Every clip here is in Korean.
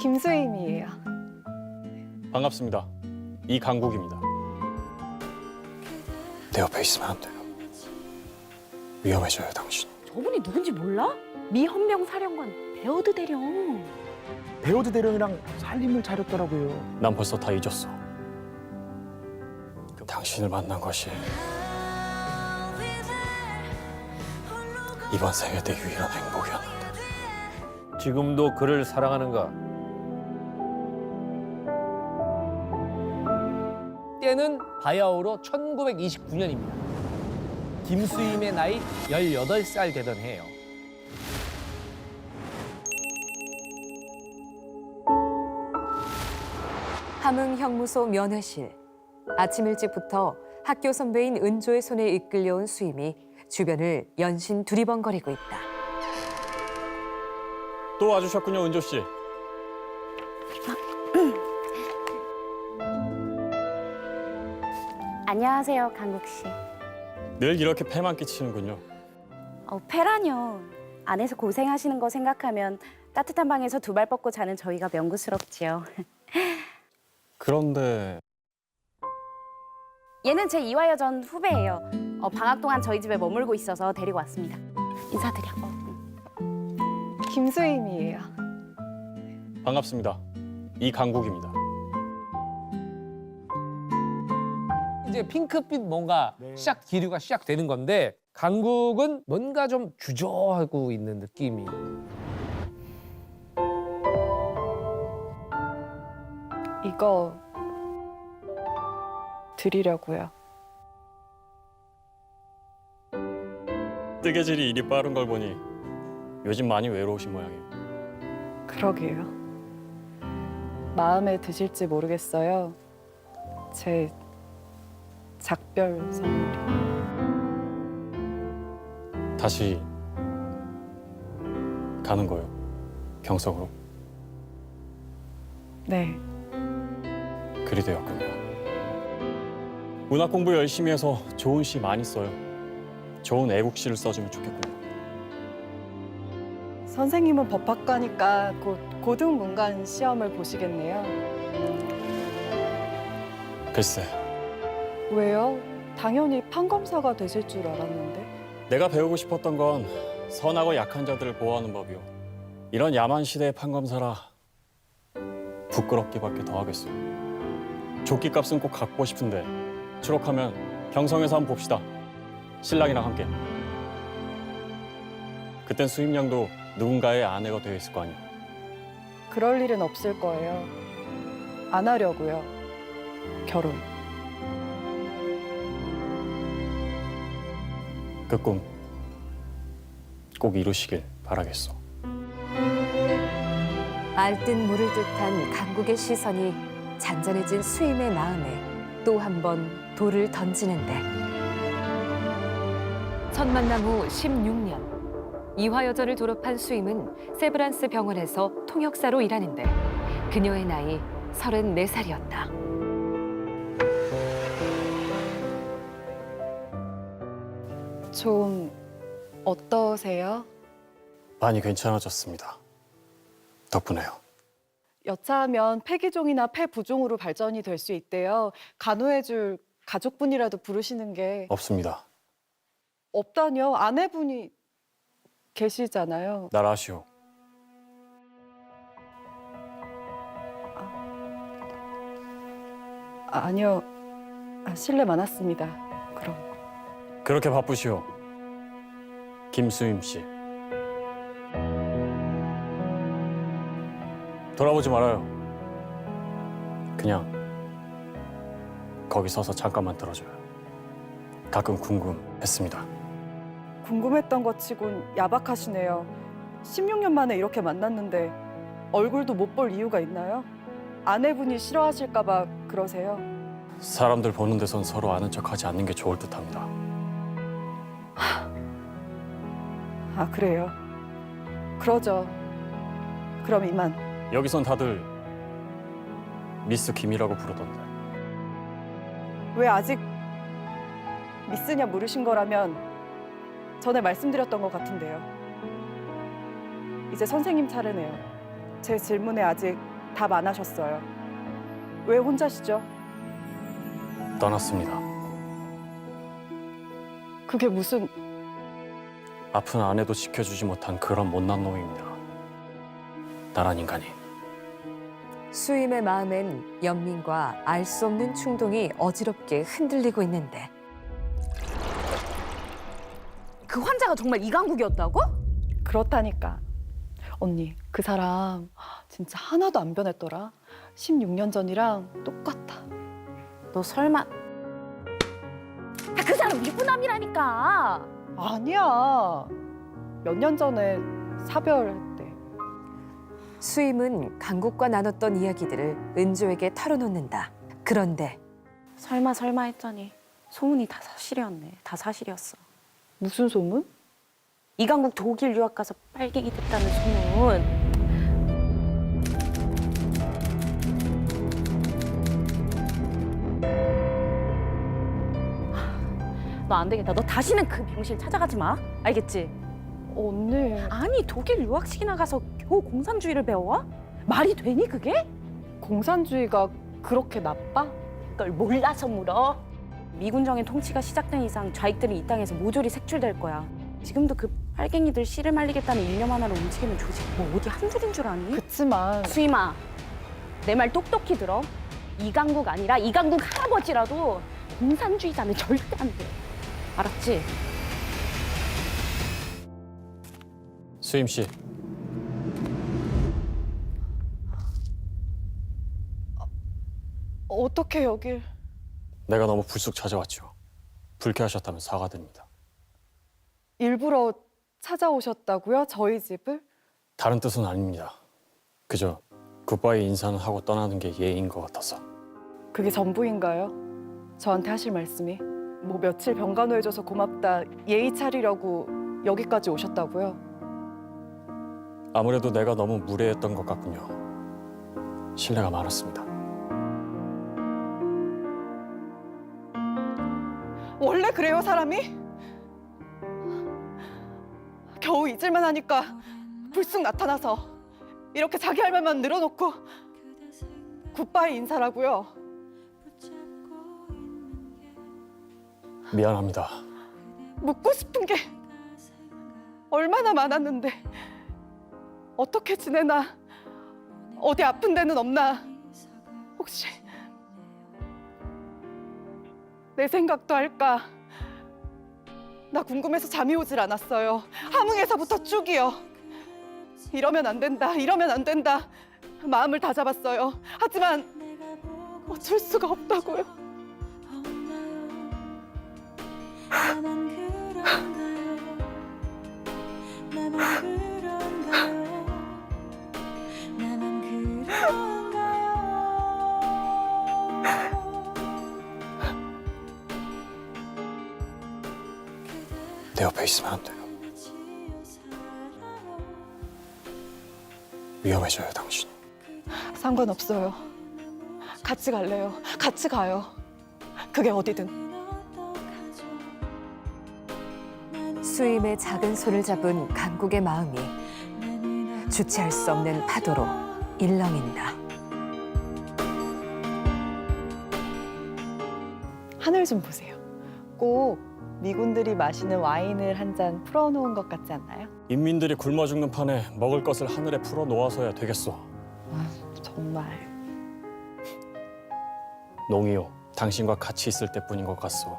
김수임이에요. 반갑습니다. 이강국입니다. 내 옆에 있으면 안 돼요. 위험해져요, 당신. 저분이 누군지 몰라? 미헌명 사령관 베어드 대령. 베어드 대령이랑 살림을 차렸더라고요. 난 벌써 다 잊었어. 당신을 만난 것이 이번 생애 내 유일한 행복이었는데. 지금도 그를 사랑하는가? 때는 바야흐로 1929년입니다. 김수임의 나이 18살 되던 해요. 함흥형무소 면회실. 아침 일찍부터 학교 선배인 은조의 손에 이끌려온 수임이 주변을 연신 두리번거리고 있다. 또 와주셨군요, 은조 씨. 안녕하세요, 강국 씨. 늘 이렇게 패만 끼치는군요. 어, 패라뇨. 안에서 고생하시는 거 생각하면 따뜻한 방에서 두 발 뻗고 자는 저희가 명구스럽지요. 그런데 얘는 제 이화여 전 후배예요. 어, 방학 동안 저희 집에 머물고 있어서 데리고 왔습니다. 인사드려. 김수임이에요. 반갑습니다. 이강국입니다. 이제 핑크빛 뭔가 네. 시작 기류가 시작되는 건데 강국은 뭔가 좀 주저하고 있는 느낌이. 이거 드리려고요. 뜨개질이 일이 빠른 걸 보니 요즘 많이 외로우신 모양이에요. 그러게요. 마음에 드실지 모르겠어요. 제 작별 선물이. 다시 가는 거예요. 경석으로. 네, 그리 되었군요. 문학 공부 열심히 해서 좋은 시 많이 써요. 좋은 애국시를 써주면 좋겠군요. 선생님은 법학과니까 곧 고등문관 시험을 보시겠네요. 글쎄, 왜요? 당연히 판검사가 되실 줄 알았는데. 내가 배우고 싶었던 건 선하고 약한 자들을 보호하는 법이요. 이런 야만 시대의 판검사라 부끄럽기밖에 더 하겠어요. 조끼값은 꼭 갖고 싶은데 추록하면 경성에서 한번 봅시다. 신랑이랑 함께. 그땐 수임양도 누군가의 아내가 되어 있을 거 아니에요. 그럴 일은 없을 거예요. 안 하려고요. 결혼. 그 꿈 꼭 이루시길 바라겠어. 알듯 모를 듯한 강국의 시선이 잔잔해진 수임의 마음에 또 한 번 돌을 던지는데 첫 만남 후 16년 이화여전을 졸업한 수임은 세브란스 병원에서 통역사로 일하는데 그녀의 나이 34살이었다. 좀 어떠세요? 많이 괜찮아졌습니다. 덕분에요. 여차하면 폐기종이나 폐부종으로 발전이 될 수 있대요. 간호해줄 가족분이라도 부르시는 게 없습니다. 없다뇨. 아내분이 계시잖아요. 날 아시오. 아, 아니요. 아, 실례 많았습니다. 그럼. 그렇게 바쁘시오. 김수임 씨. 돌아보지 말아요. 그냥 거기 서서 잠깐만 들어줘요. 가끔 궁금했습니다. 궁금했던 것 치곤 야박하시네요. 16년 만에 이렇게 만났는데 얼굴도 못 볼 이유가 있나요? 아내분이 싫어하실까 봐 그러세요. 사람들 보는 데선 서로 아는 척하지 않는 게 좋을 듯합니다. 아, 그래요. 그러죠. 그럼 이만. 여기선 다들 미스 김이라고 부르던데. 왜 아직 미스냐 물으신 거라면 전에 말씀드렸던 것 같은데요. 이제 선생님 차례네요. 제 질문에 아직 답 안 하셨어요. 왜 혼자시죠? 떠났습니다. 그게 무슨 아픈 아내도 지켜주지 못한 그런 못난 놈입니다. 나란 인간이. 수임의 마음엔 연민과 알 수 없는 충동이 어지럽게 흔들리고 있는데 그 환자가 정말 이강국이었다고? 그렇다니까. 언니, 그 사람 진짜 하나도 안 변했더라. 16년 전이랑 똑같아. 너 설마 아, 그 사람 유부남이라니까. 아니야. 몇 년 전에 사별했대. 수임은 강국과 나눴던 이야기들을 은조에게 털어놓는다. 그런데 설마 설마 했더니 소문이 다 사실이었네. 다 사실이었어. 무슨 소문? 이강국 독일 유학 가서 빨갱이 됐다는 소문. 너 안 되겠다. 너 다시는 그 병실 찾아가지 마. 알겠지? 언니. 아니 독일 유학식이나 가서 겨우 공산주의를 배워와? 말이 되니 그게? 공산주의가 그렇게 나빠? 널 몰라서 물어. 미군정의 통치가 시작된 이상 좌익들은 이 땅에서 모조리 색출될 거야. 지금도 그 빨갱이들 씨를 말리겠다는 일념 하나로 움직이는 조직 뭐 어디 한둘인 줄 아니? 그치만 수임아, 내 말 똑똑히 들어. 이강국 아니라 이강국 할아버지라도 공산주의자는 절대 안 돼. 알았지? 수임 씨, 어떻게 여길? 내가 너무 불쑥 찾아왔죠. 불쾌하셨다면 사과드립니다. 일부러 찾아오셨다고요? 저희 집을? 다른 뜻은 아닙니다. 그저 굿바이 인사는 하고 떠나는 게 예의인 것 같아서. 그게 전부인가요? 저한테 하실 말씀이? 뭐 며칠 병간호해줘서 고맙다 예의 차리려고 여기까지 오셨다고요? 아무래도 내가 너무 무례했던 것 같군요. 신뢰가 많았습니다. 그래요 사람이? 겨우 잊을만 하니까 불쑥 나타나서 이렇게 자기 할 말만 늘어놓고 굿바이 인사라고요 미안합니다. 묻고 싶은 게 얼마나 많았는데 어떻게 지내나 어디 아픈 데는 없나 혹시 내 생각도 할까 나 궁금해서 잠이 오질 않았어요. 함흥에서부터 쭉이요. 이러면 안 된다 이러면 안 된다. 마음을 다 잡았어요. 하지만 어쩔 수가 없다고요 있으면 안 돼요. 위험해져요, 당신. 상관없어요 같이 갈래요 같이 가요 그게 어디든 수임의 작은 손을 잡은 강국의 마음이 주체할 수 없는 파도로 일렁인다. 하늘 좀 보세요. 꼭 미군들이 마시는 와인을 한 잔 풀어놓은 것 같지 않나요? 인민들이 굶어 죽는 판에 먹을 것을 하늘에 풀어 놓아서야 되겠소. 정말 농이요, 당신과 같이 있을 때뿐인 것 같소.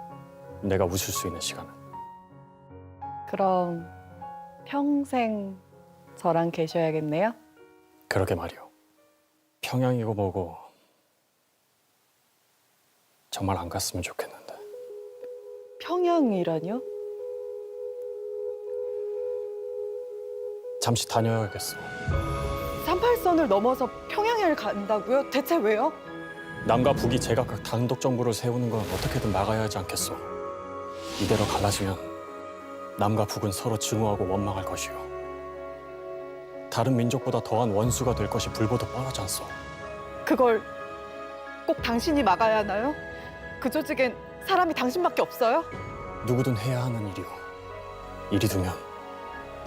내가 웃을 수 있는 시간은. 그럼 평생 저랑 계셔야겠네요. 그러게 말이오. 평양이고 뭐고 정말 안 갔으면 좋겠는데. 평양이라뇨? 잠시 다녀야겠어. 38선을 넘어서 평양을 간다고요? 대체 왜요? 남과 북이 제각각 단독 정부를 세우는 건 어떻게든 막아야 하지 않겠소. 이대로 갈라지면 남과 북은 서로 증오하고 원망할 것이오. 다른 민족보다 더한 원수가 될 것이 불보듯 뻔하지 않소. 그걸 꼭 당신이 막아야 하나요? 그 조직엔 사람이 당신밖에 없어요? 누구든 해야 하는 일이오. 이리 두면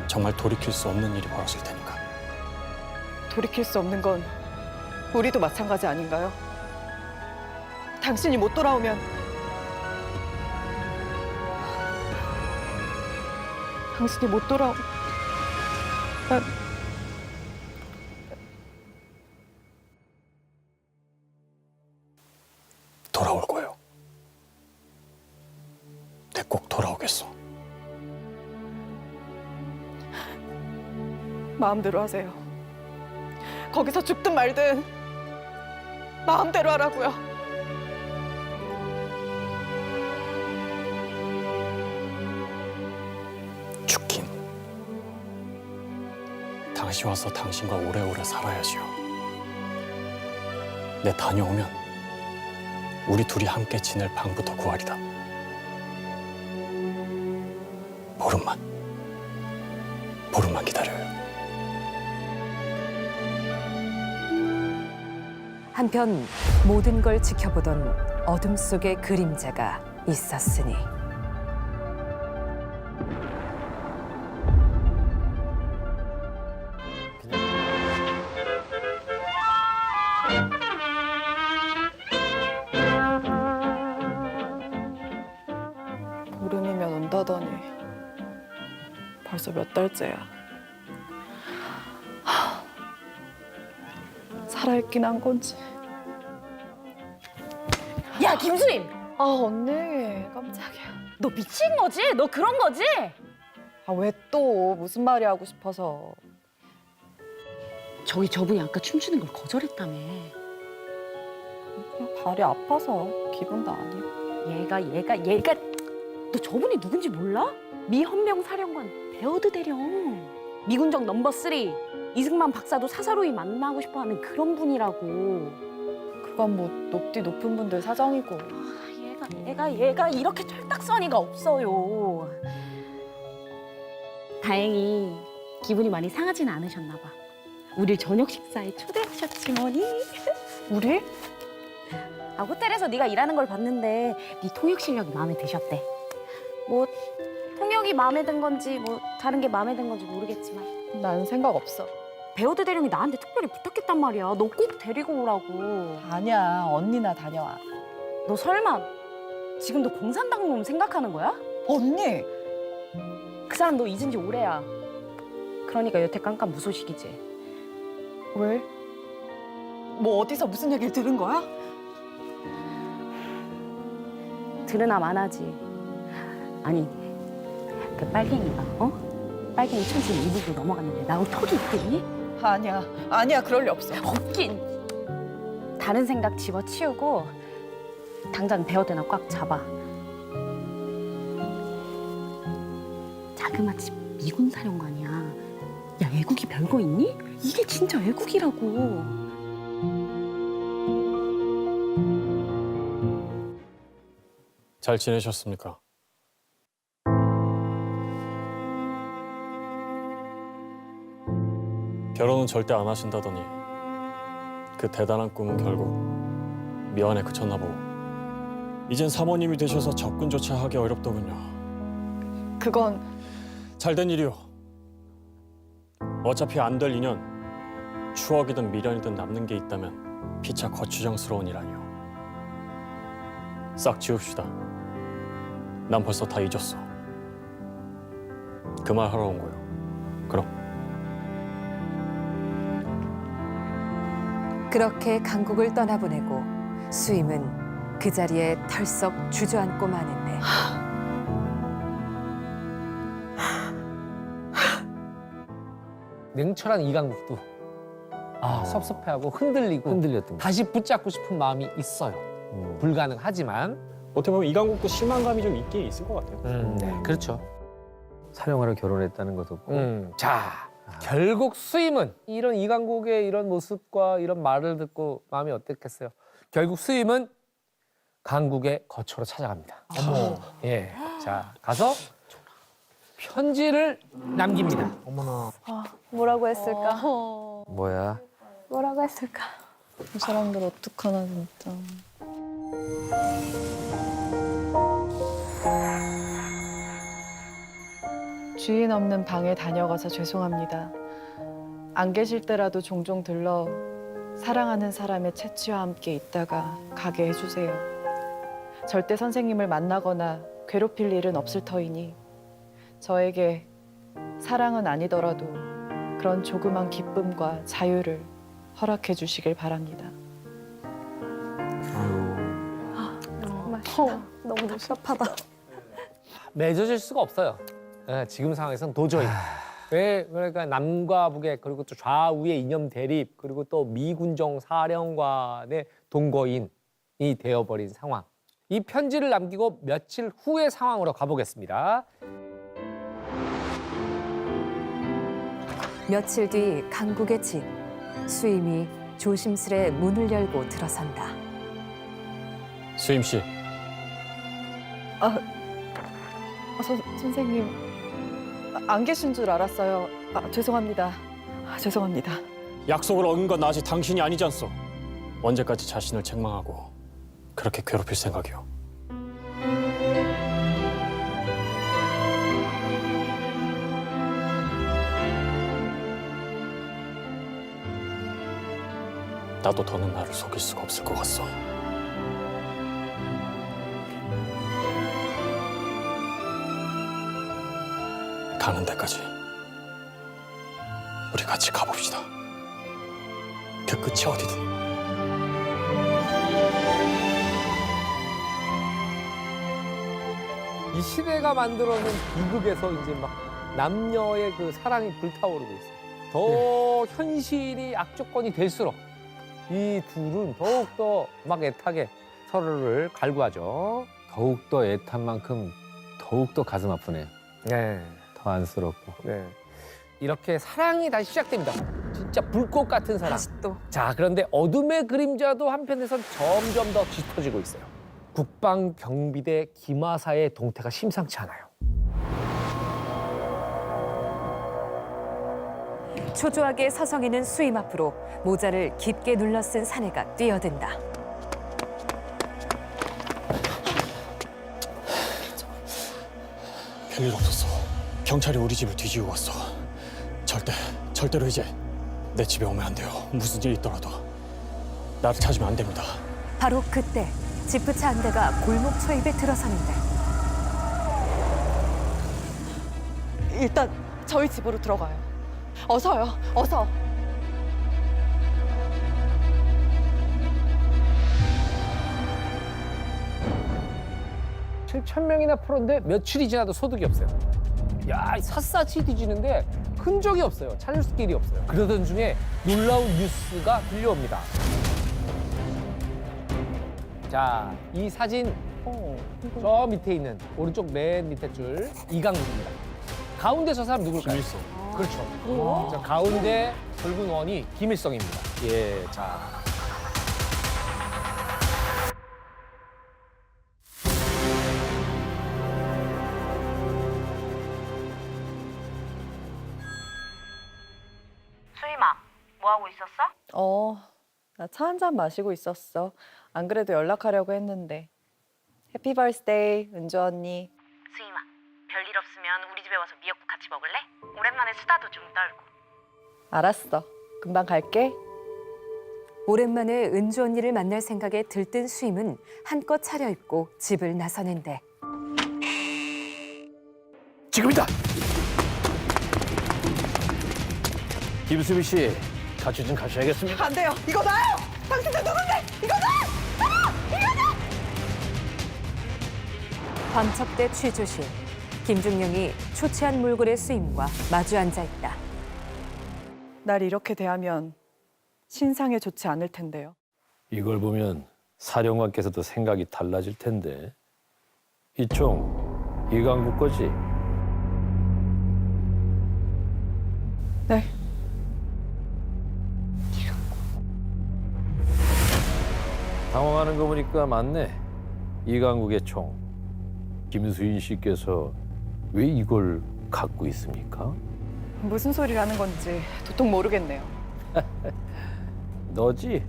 정말 돌이킬 수 없는 일이 벌어질 테니까. 돌이킬 수 없는 건 우리도 마찬가지 아닌가요? 당신이 못 돌아오면 당신이 못 돌아오 난 마음대로 하세요. 거기서 죽든 말든 마음대로 하라고요. 죽긴. 당시 와서 당신과 오래오래 살아야지요. 내 다녀오면 우리 둘이 함께 지낼 방부터 구하리다. 보름만 한편 모든 걸 지켜보던 어둠 속의 그림자가 있었으니 보름이면 온다더니 벌써 몇 달째야. 하, 살아있긴 한 건지. 야 김수임, 아 언니 깜짝이야. 너 미친 거지? 너 그런 거지? 아 왜 또 무슨 말이 하고 싶어서. 저기 저분이 아까 춤추는 걸 거절했다며. 그냥 발이 아파서 기분도 아니고. 얘가 얘가 얘가 너 저분이 누군지 몰라? 미헌명 사령관 베어드 대령. 미군정 넘버 쓰리 이승만 박사도 사사로이 만나고 싶어하는 그런 분이라고. 그건 뭐 높디 높은 분들 사정이고. 아, 얘가 얘가 얘가 이렇게 철딱서니가 없어요. 다행히 기분이 많이 상하지는 않으셨나 봐. 우리 저녁 식사에 초대하셨지 뭐니? 우리? 아 호텔에서 네가 일하는 걸 봤는데 네 통역 실력이 마음에 드셨대. 뭐 통역이 마음에 든 건지 뭐 다른 게 마음에 든 건지 모르겠지만 난 생각 없어. 배우드 대령이 나한테 특별히 부탁했단 말이야. 너 꼭 데리고 오라고. 아니야 언니나 다녀와. 너 설마 지금도 공산당 놈 생각하는 거야? 언니. 그 사람 너 잊은 지 오래야. 그러니까 여태 깜깜 무소식이지. 왜? 뭐 어디서 무슨 얘기를 들은 거야? 들으나 마나지. 아니 그 빨갱이가 어? 빨갱이 천신 이북으로 넘어갔는데 나올 턱이 있겠니? 아니야 아니야 그럴 리 없어. 없긴. 다른 생각 집어치우고 당장 베어드나 꽉 잡아. 자그마치 미군 사령관이야. 야 애국이 별거 있니? 이게 진짜 애국이라고. 잘 지내셨습니까? 결혼은 절대 안 하신다더니 그 대단한 꿈은 결국 미완에 그쳤나 보고 이젠 사모님이 되셔서 접근조차 하기 어렵더군요. 그건 잘된 일이요. 어차피 안 될 인연 추억이든 미련이든 남는 게 있다면 피차 거추장스러운 일 아니요. 싹 지웁시다. 난 벌써 다 잊었어. 그 말 하러 온 거요. 그럼. 그렇게 강국을 떠나보내고 수임은 그 자리에 털썩 주저앉고 마는데 냉철한 이강국도 아 섭섭해하고 흔들리고 흔들렸던 거. 다시 붙잡고 싶은 마음이 있어요. 음. 불가능하지만 어떻게 보면 이강국도 실망감이 좀 있긴 있을 것 같아요. 음, 네, 그렇죠. 사령하러 결혼했다는 것도. 음, 자 결국 수임은 이런 이강국의 이런 모습과 이런 말을 듣고 마음이 어땠겠어요? 결국 수임은 강국의 거처로 찾아갑니다. 어머, 예, 자 가서 편지를 남깁니다. 어머나. 뭐라고 했을까? 뭐야? 뭐라고 했을까? 이 사람들 어떡하나 진짜. 주인 없는 방에 다녀가서 죄송합니다. 안 계실 때라도 종종 들러 사랑하는 사람의 채취와 함께 있다가 가게 해주세요. 절대 선생님을 만나거나 괴롭힐 일은 없을 터이니 저에게 사랑은 아니더라도 그런 조그만 기쁨과 자유를 허락해 주시길 바랍니다. 너무 답답하다. 맺어질 수가 없어요. 예, 지금 상황에서는 도저히. 왜 그러니까 남과 북의 그리고 또 좌우의 이념 대립 그리고 또 미군정 사령관의 동거인이 되어버린 상황. 이 편지를 남기고 며칠 후의 상황으로 가보겠습니다. 며칠 뒤 강국의 집 수임이 조심스레 문을 열고 들어선다. 수임 씨, 아, 선, 선생님 아, 안 계신 줄 알았어요. 아, 죄송합니다. 아, 죄송합니다. 약속을 어긴 건 아직 당신이 아니지 않소? 언제까지 자신을 책망하고 그렇게 괴롭힐 생각이오? 나도 더는 나를 속일 수가 없을 것 같소. 가는 데까지 우리 같이 가봅시다. 그 끝이 어디든. 이 시대가 만들어낸 비극에서 이제 막 남녀의 그 사랑이 불타오르고 있어요. 더 현실이 악조건이 될수록 이 둘은 더욱더 막 애타게 서로를 갈구하죠. 더욱더 애탄 만큼 더욱더 가슴 아프네요. 네. 더 안쓰럽고. 네. 이렇게 사랑이 다시 시작됩니다. 진짜 불꽃 같은 사랑. 또 자, 그런데 어둠의 그림자도 한편에선 점점 더 짙어지고 있어요. 국방 경비대 김하사의 동태가 심상치 않아요. 초조하게 서성이는 수임 앞으로 모자를 깊게 눌러 쓴 사내가 뛰어든다. 별일 없었어. 경찰이 우리 집을 뒤지고 왔어. 절대, 절대로 이제 내 집에 오면 안 돼요. 무슨 일이 있더라도 나를 찾으면 안 됩니다. 바로 그때 지프차 한 대가 골목 초입에 들어서는데 일단 저희 집으로 들어가요. 어서요. 어서. 7천 명이나 풀었는데 며칠이 지나도 소득이 없어요. 야, 샅샅이 뒤지는데 흔적이 없어요. 찾을 수 길이 없어요. 그러던 중에 놀라운 뉴스가 들려옵니다. 자, 이 사진 저 밑에 있는 오른쪽 맨 밑에 줄 이강국입니다. 가운데 저 사람 누굴까요? 김일성. 그렇죠. 자, 가운데 붉은 원이 김일성입니다. 예, 자. 있었어? 어, 나 차 한 잔 마시고 있었어. 안 그래도 연락하려고 했는데. 해피 버스데이, 은주 언니. 수임아, 별일 없으면 우리 집에 와서 미역국 같이 먹을래? 오랜만에 수다도 좀 떨고. 알았어. 금방 갈게. 오랜만에 은주 언니를 만날 생각에 들뜬 수임은 한껏 차려입고 집을 나서는데 지금이다. 김수미 씨, 같이 좀 가셔야겠습니다. 안 돼요. 이거 나요. 당신들 누군데? 이거 나! 광척대 취조실 김중령이 초췌한 몰골의 수임과 마주 앉아 있다. 날 이렇게 대하면 신상에 좋지 않을 텐데요. 이걸 보면 사령관께서도 생각이 달라질 텐데 이 총 이강국 거지? 네. 당황하는 거 보니까 맞네 이강국의 총 김수인 씨께서 왜 이걸 갖고 있습니까? 무슨 소리를 하는 건지 도통 모르겠네요. 너지?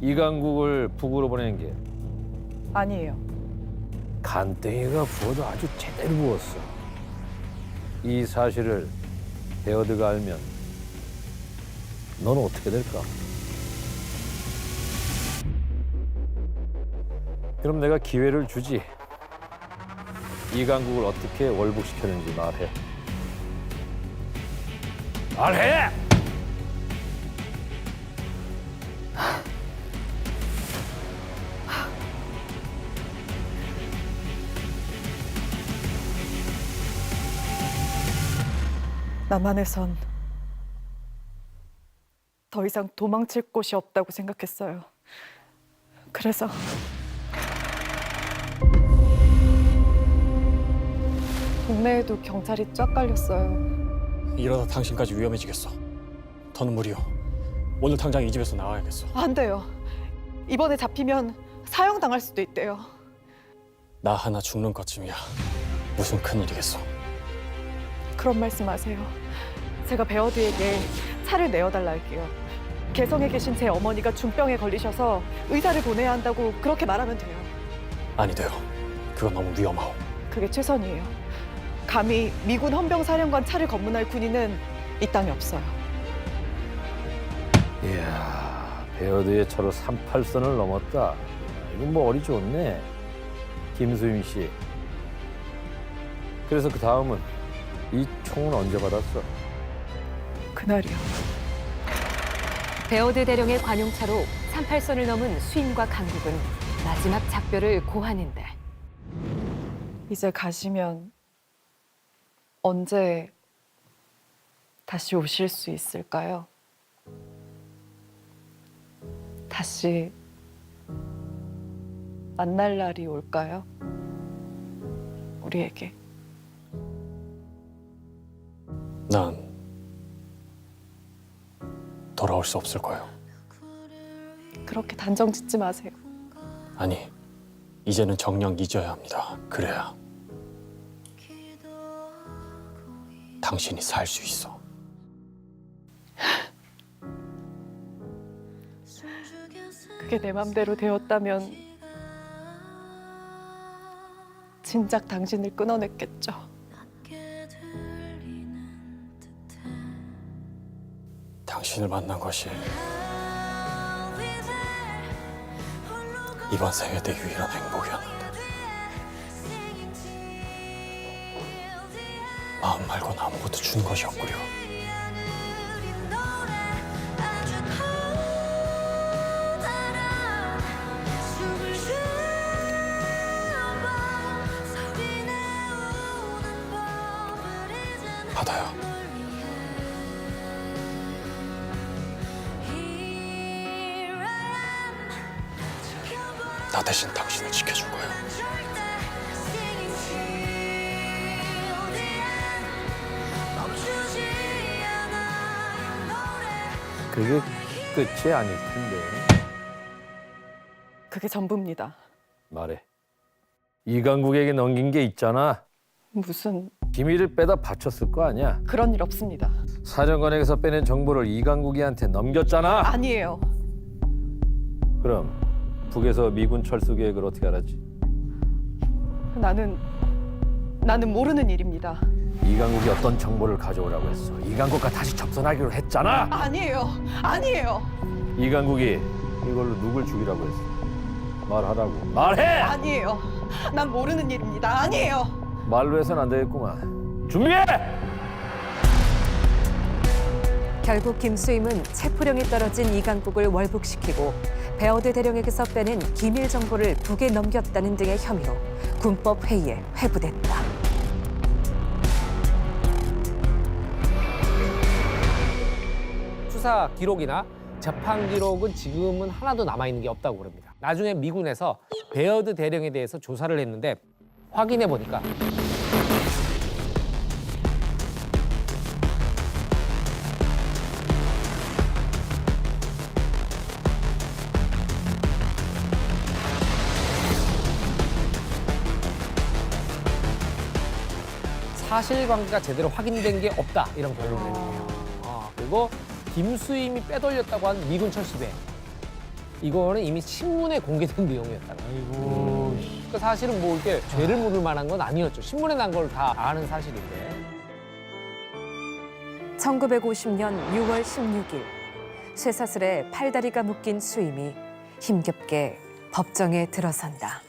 이강국을 북으로 보낸 게 아니에요. 간땡이가 부어도 아주 제대로 부었어. 이 사실을 헤어드가 알면 너는 어떻게 될까? 그럼 내가 기회를 주지. 이강국을 어떻게 월북시켰는지 말해. 말해! 남한에선 더 이상 도망칠 곳이 없다고 생각했어요. 그래서 동네에도 경찰이 쫙 깔렸어요. 이러다 당신까지 위험해지겠어. 더는 무리요. 오늘 당장 이 집에서 나와야겠어. 안 돼요. 이번에 잡히면 사형 당할 수도 있대요. 나 하나 죽는 것쯤이야. 무슨 큰 일이겠어. 그런 말씀하세요. 제가 베어드에게 차를 내어달라 할게요. 개성에 계신 제 어머니가 중병에 걸리셔서 의사를 보내야 한다고 그렇게 말하면 돼요. 아니 돼요. 그건 너무 위험하오. 그게 최선이에요. 감히 미군 헌병 사령관 차를 검문할 군인은 이 땅에 없어요. 이야, 베어드의 차로 38선을 넘었다. 야, 이건 뭐 어리 좋네. 김수임 씨. 그래서 그 다음은 이 총은 언제 받았어? 그날이요. 베어드 대령의 관용차로 38선을 넘은 수임과 강국은 마지막 작별을 고하는데 이제 가시면 언제 다시 오실 수 있을까요? 다시 만날 날이 올까요? 우리에게. 난 돌아올 수 없을 거예요. 그렇게 단정 짓지 마세요. 아니, 이제는 정녕 잊어야 합니다. 그래야 당신이 살 수 있어. 그게 내 맘대로 되었다면 진작 당신을 끊어냈겠죠. 당신을 만난 것이 이번 생애 내 유일한 행복이었는데 마음 말고는 아무것도 준 것이 없구려. 받아요. 나 대신 당신을 지켜줄 그게 끝이 아닐 텐데. 그게 전부입니다. 말해. 이강국에게 넘긴 게 있잖아. 무슨 기밀을 빼다 바쳤을 거 아니야. 그런 일 없습니다. 사령관에게서 빼낸 정보를 이강국이한테 넘겼잖아. 아니에요. 그럼 북에서 미군 철수 계획을 어떻게 알았지? 나는 나는 모르는 일입니다. 이강국이 어떤 정보를 가져오라고 했어. 이강국과 다시 접선하기로 했잖아. 아니에요. 아니에요. 이강국이 이걸로 누굴 죽이라고 했어. 말하라고. 말해. 아니에요. 난 모르는 일입니다. 아니에요. 말로 해선 안 되겠구만. 준비해. 결국 김수임은 체포령이 떨어진 이강국을 월북시키고 베어드 대령에게서 빼낸 기밀 정보를 북에 넘겼다는 등의 혐의로 군법 회의에 회부됐다. 수사 기록이나 재판 기록은 지금은 하나도 남아 있는 게 없다고 그럽니다. 나중에 미군에서 베어드 대령에 대해서 조사를 했는데 확인해 보니까 사실관계가 제대로 확인된 게 없다 이런 결론을 내네요. 어, 그리고 김수임이 빼돌렸다고 한 미군 철수배 이거는 이미 신문에 공개된 내용이었다는 거예요. 그러니까 사실은 뭐 이렇게 죄를 물을 만한 건 아니었죠. 신문에 난 걸 다 아는 사실인데. 1950년 6월 16일 쇠사슬에 팔다리가 묶인 수임이 힘겹게 법정에 들어선다.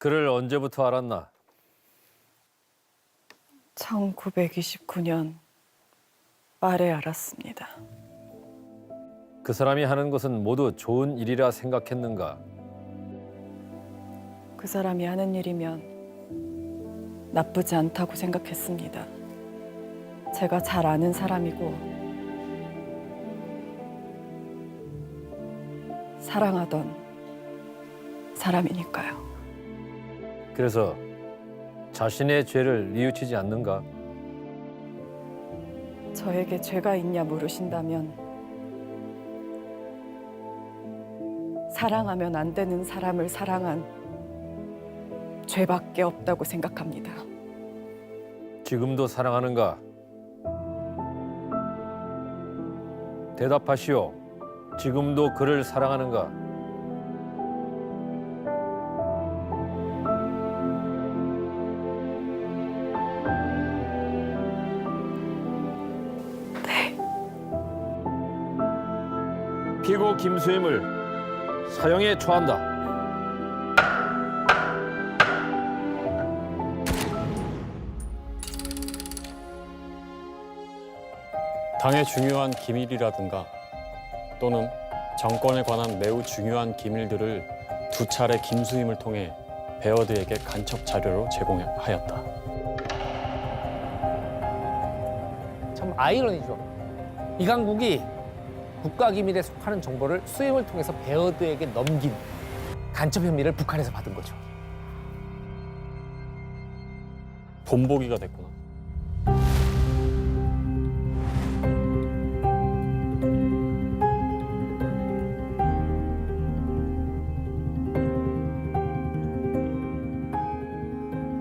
그를 언제부터 알았나? 1929년 말에 알았습니다. 그 사람이 하는 것은 모두 좋은 일이라 생각했는가? 그 사람이 하는 일이면 나쁘지 않다고 생각했습니다. 제가 잘 아는 사람이고 사랑하던 사람이니까요. 그래서 자신의 죄를 뉘우치지 않는가? 저에게 죄가 있냐 물으신다면 사랑하면 안 되는 사람을 사랑한 죄밖에 없다고 생각합니다. 지금도 사랑하는가? 대답하시오. 지금도 그를 사랑하는가? 김수임을 사형에 처한다. 당의 중요한 기밀이라든가 또는 정권에 관한 매우 중요한 기밀들을 두 차례 김수임을 통해 베어드에게 간첩 자료로 제공하였다. 참 아이러니죠. 이강국이 국가기밀에 속하는 정보를 수임을 통해서 베어드에게 넘긴 간첩 혐의를 북한에서 받은 거죠. 본보기가 됐구나.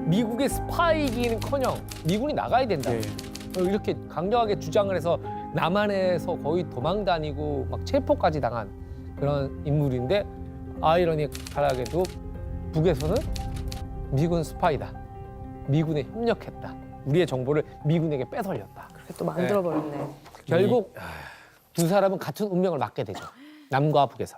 미국의 스파이기는커녕 미군이 나가야 된다. 네. 어, 이렇게 강력하게 주장을 해서 남한에서 거의 도망 다니고 막 체포까지 당한 그런 인물인데 아이러니컬하게도 북에서는 미군 스파이다. 미군에 협력했다. 우리의 정보를 미군에게 빼돌렸다. 그렇게 또 만들어 버렸네. 결국 두 사람은 같은 운명을 맞게 되죠. 남과 북에서.